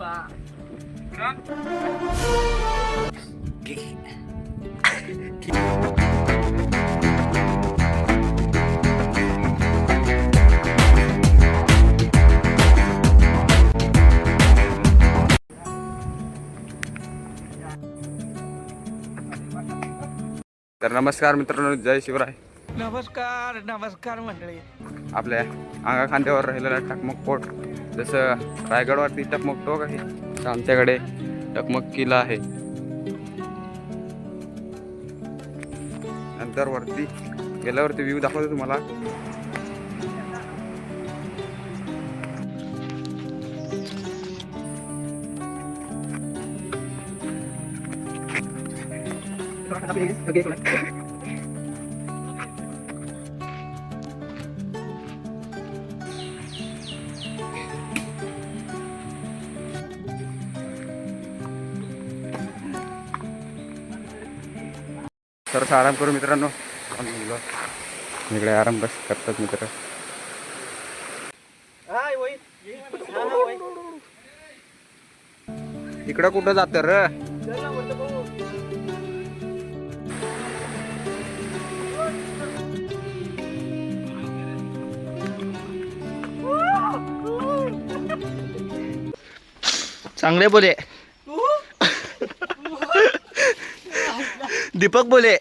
तर नमस्कार मित्रांनो जय शिवराय. नमस्कार नमस्कार मंडळी. आपल्या अंगा खांद्यावर राहिलेला टकमक पोट. जसं रायगडवरती टकमक टोक आहे तसं आमच्याकडे टकमक किल्ला आहे. नंतर वरती गेल्यावरती व्ह्यू दाखवतो तुम्हाला. तर आराम करू मित्रांनो. इकडे आराम बस करतात मित्र. इकडं कुठं जात र? चांगले बोले. दीपक बोले.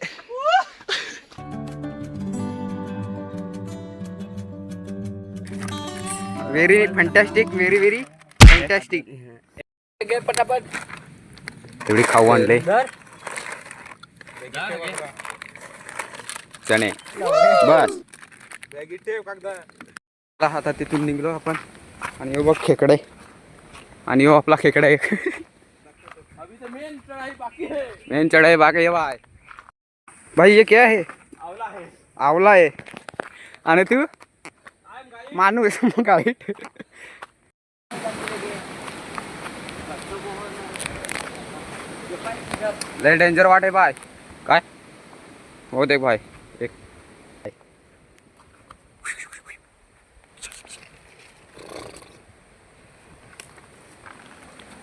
Very fantastic very very fantastic पटापट तेवढी खाऊ आणले. चणे. बस. आता तिथून निघलो आपण. आणि हो बघ खेकडे. आणि हो आपला खेकडा. एक मेन चढ़ाई बाकी ये भाई भाई ये क्या है आवला है आणि तू? माणूस मग वाईट लय डेंजर वाटे बाय. काय? हो देख भाई एक.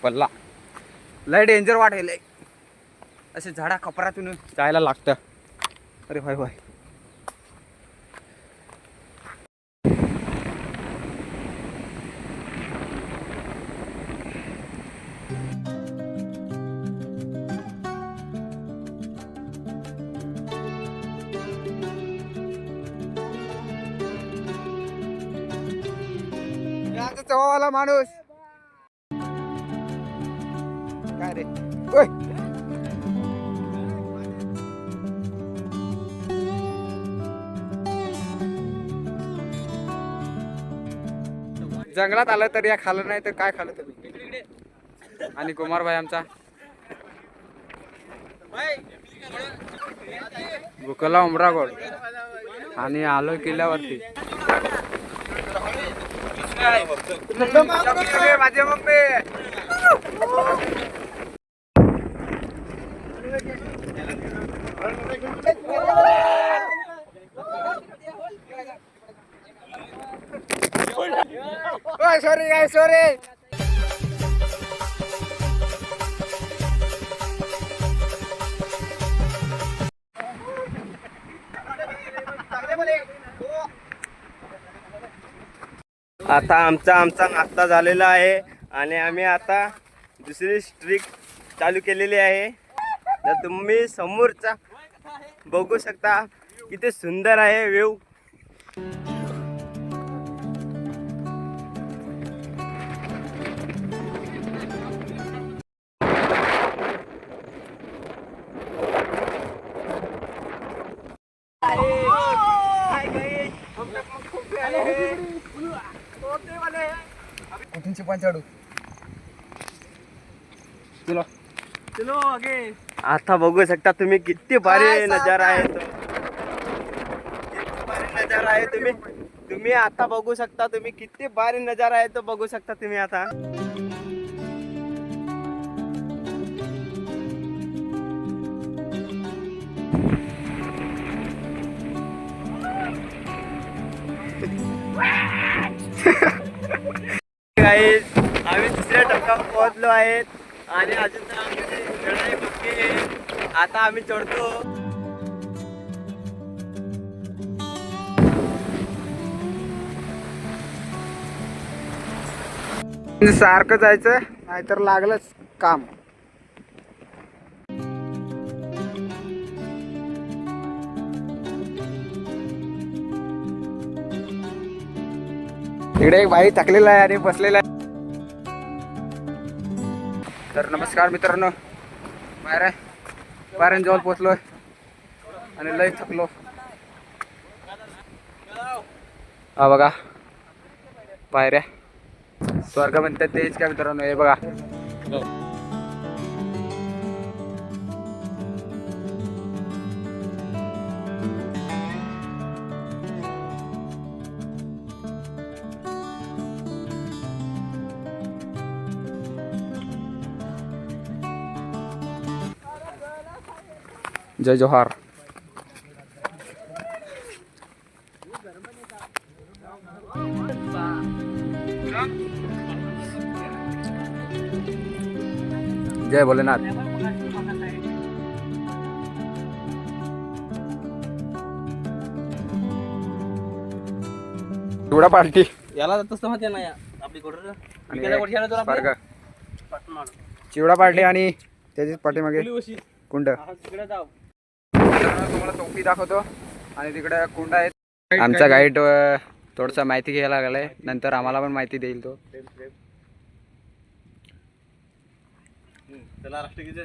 पल्ला. लय डेंजर वाटेल असे झाडा खपरातून जायला लागतं. अरे भाई भाई माणूस. जंगलात आलं तर या खाल्लं नाही तर काय खाल्लं तुम्ही? आणि कुमारभाई आमचा. भुकला उमरागोड आणि आलो किल्ल्यावरती. माझे मम्मी. सॉरी काय सॉरी आता आमचा आमचा नाश्ता झालेला आहे आणि आम्ही आता दुसरी स्ट्रीक चालू केलेली आहे. तर तुम्ही समोरचा बघू शकता किती सुंदर आहे व्यू तीनशे पंचाळू चलो चलो आगे आता बघू शकता तुम्ही किती भारी नज़ारा आहे तो किती भारी नज़ारा आहे तुम्ही तुम्ही आता बघू शकता तुम्ही किती भारी नज़ारा आहे तो बघू शकता तुम्ही आता Guys, आम्ही दुसऱ्या टप्प्यावर पोहोचलो आहेत. आणि अजून आमची बाकी आहे आता आम्ही चढतो. सारखं जायचं नाहीतर लागलंच काम. इकडे एक बाई थकलेला आहे आणि बसलेला आहे. तर नमस्कार मित्रांनो. बाहेर आहे. बाहेर आणि लय थकलो. हा बघा. पायऱ्या स्वर्ग म्हणतात तेच काय मित्रांनो हे बघा. जय जोहार. जय भोलेनाथ. चिवडा पार्टी. याला तसं माहिती ना आपली कोटर आणि स्वर्ग चिवडा पार्टी आणि त्याचीच पाठीमागे कुंड. तिकडे जाऊ. तुम्हाला टोपी दाखवतो. आणि तिकडे कुंड आहेत. आमचा गाईड थोडसा माहिती घ्यायला लागलाय. नंतर आम्हाला पण माहिती देईल तो. राष्ट्रगीत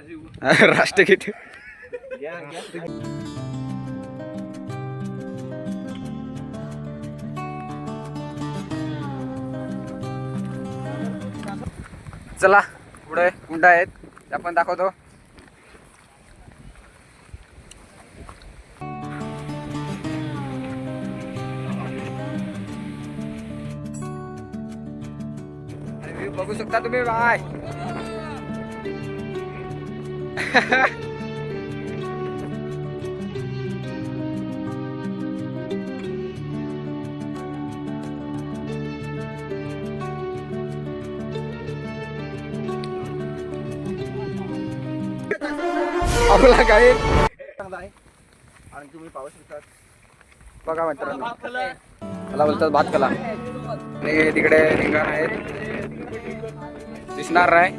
राष्ट्रगीत चला पुढे कुंड आहेत. त्या पण दाखवतो. आणि view बघू शकता तुम्ही बाय आपला काय आणि तुम्ही पाहू शकता बघा मित्रांनो त्याला बोलतात भात कला. आणि तिकडे रिंगण आहेत. दिसणार नाही.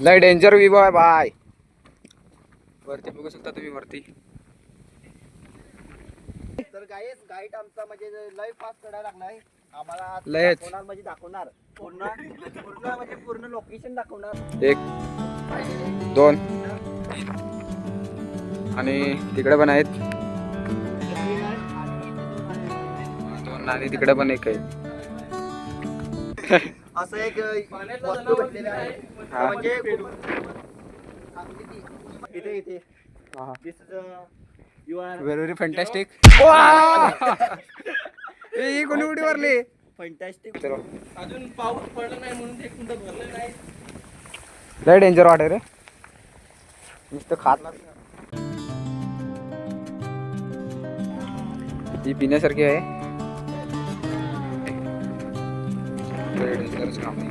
लय डेंजर विभो आहे बाय. वरती बघू शकता तुम्ही वरती. तर गाईस गाईड आमचा म्हणजे लय फास्ट चढायला लागलाय. आम्हाला लयच. म्हणजे दाखवणार. पूर्ण पूर्ण म्हणजे पूर्ण लोकेशन दाखवणार. एक दोन. आणि तिकडे पण आहेत. दोन आणि तिकडे पण एक आहे असं एक वस्तू भेटलेली आहे. हा. म्हणजे इथे इथे. This you are very fantastic कोणी उडी मारली? फंटॅस्टिक अजून पाऊस पडला नाही म्हणून ते कुंड भरलं नाही. लय डेंजर वाटे रे. नुसतं खात ही पिण्यासारखी आहे. लय dangerous काम आहे.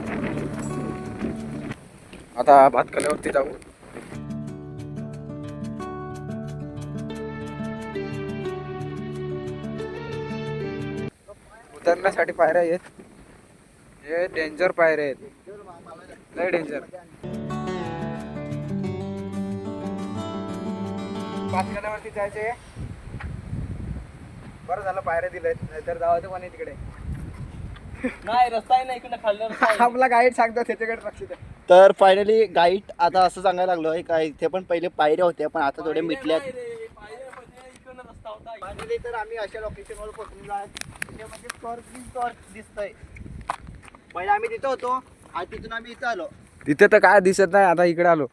आता भात कल्यावरती जाऊ. उतरण्यासाठी पायऱ्या आहेत. हे डेंजर पायऱ्या आहेत. लय डेंजर पाचगणावरती जायचे बरं झालं पायऱ्या दिलेत नाहीतर जावायचं पण आहे तिकडे. नाही रस्ता आहे ना इकडे खाल्लं आपला गाईड सांगतो त्याच्याकडे लक्ष द्या. तर फायनली गाईड आता असं सांगायला लागलो आहे का इथे पण पहिले पायऱ्या होत्या पण आता थोड्या मिटल्यात. तर आम्ही अशा लोकेशनवर पोहोचलेलो आहे. तिथे म्हणजे दिसतंय. पहिले आम्ही तिथं होतो आणि तिथून आम्ही इथं आलो. तिथे तर काय दिसत नाही आता इकडे आलो.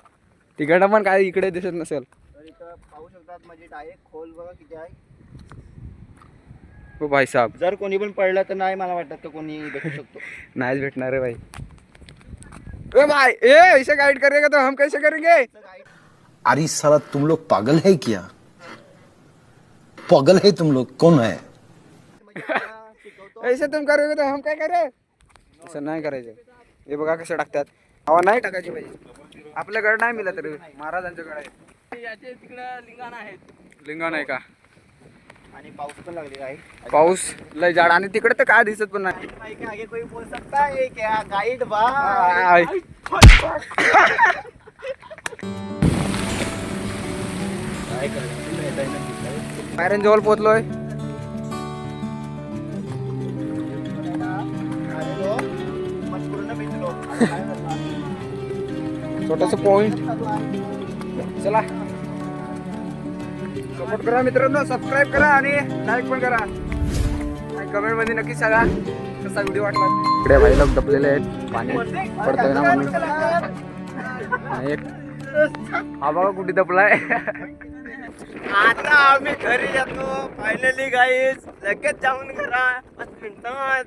तिकडं पण काय इकडे दिसत नसेल. तर इथं पाहू शकतात म्हणजे डायरेक्ट खोल बघा किती आहे. हो भाई साहब जर कोणी पण पडलं तर नाही मला वाटत तर कोणी भेटू शकतो. नाहीच भेटणार रे भाई. ए भाई ए ऐसे गाइड करेगा तो हम कैसे करेंगे? अरे साला तुम लोग पागल है क्या? पागल है तुम लोग कौन है? ऐसे तुम करोगे तर हम काय करे? असं नाही करायचं हे बघा कसं टाकतात। हवा नाही टाकायची पाहिजे। आपल्याकडे नाही मिळत तरी महाराजांच्याकडे आहे. याचे तिकडं लिंगाण आहेत. लिंगण आहे का? आणि पाऊस पण लागलेला आहे. पाऊस लय झाड आणि तिकडे तर काय दिसत पण नाही. आगे कोई बोल सकता है क्या गाइड बा. आय. पायऱ्यां जवळ पोहोचलोय. छोटस पॉइंट चला. सपोर्ट करा मित्रांनो सबस्क्राईब करा आणि लाईक पण करा. आणि कमेंटमध्ये नक्की सांगा कसा व्हिडिओ वाटला. इकडे भाई लोक दबलेले आहेत पाणी पडतोय ना म्हणून. एक. हा बघा कुठे दबलाय आता आम्ही घरी जातो. फायनली गाईज लगेच जाऊन घरा. पाच मिनिटात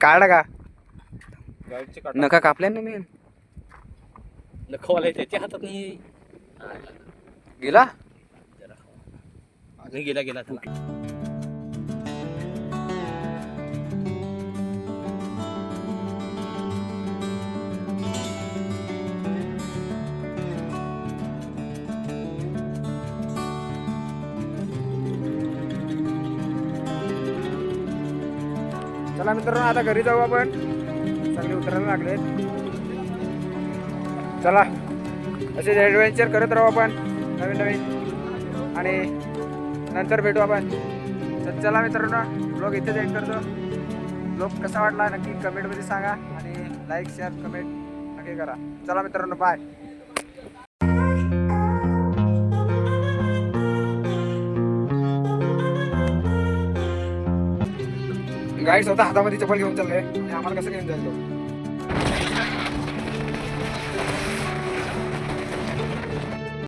काढा का? नका कापल्या ना मी. लखवाला त्याच्या हातात नाही. गेला? गेला गेला. त्याला चला मित्रांनो आता घरी जाऊ आपण. सगळे उतरायला लागलेत. चला असे ॲडव्हेंचर करत राहू आपण नवीन नवीन. आणि नंतर भेटू आपण. तर चला मित्रांनो ब्लॉग इथेच एंड करतो. ब्लॉग कसा वाटला नक्की कमेंटमध्ये सांगा आणि लाईक शेअर कमेंट नक्की करा. चला मित्रांनो बाय गाईड स्वतः हातामध्ये चप्पल घेऊन चालले आणि आम्हाला कसं घेऊन जायचं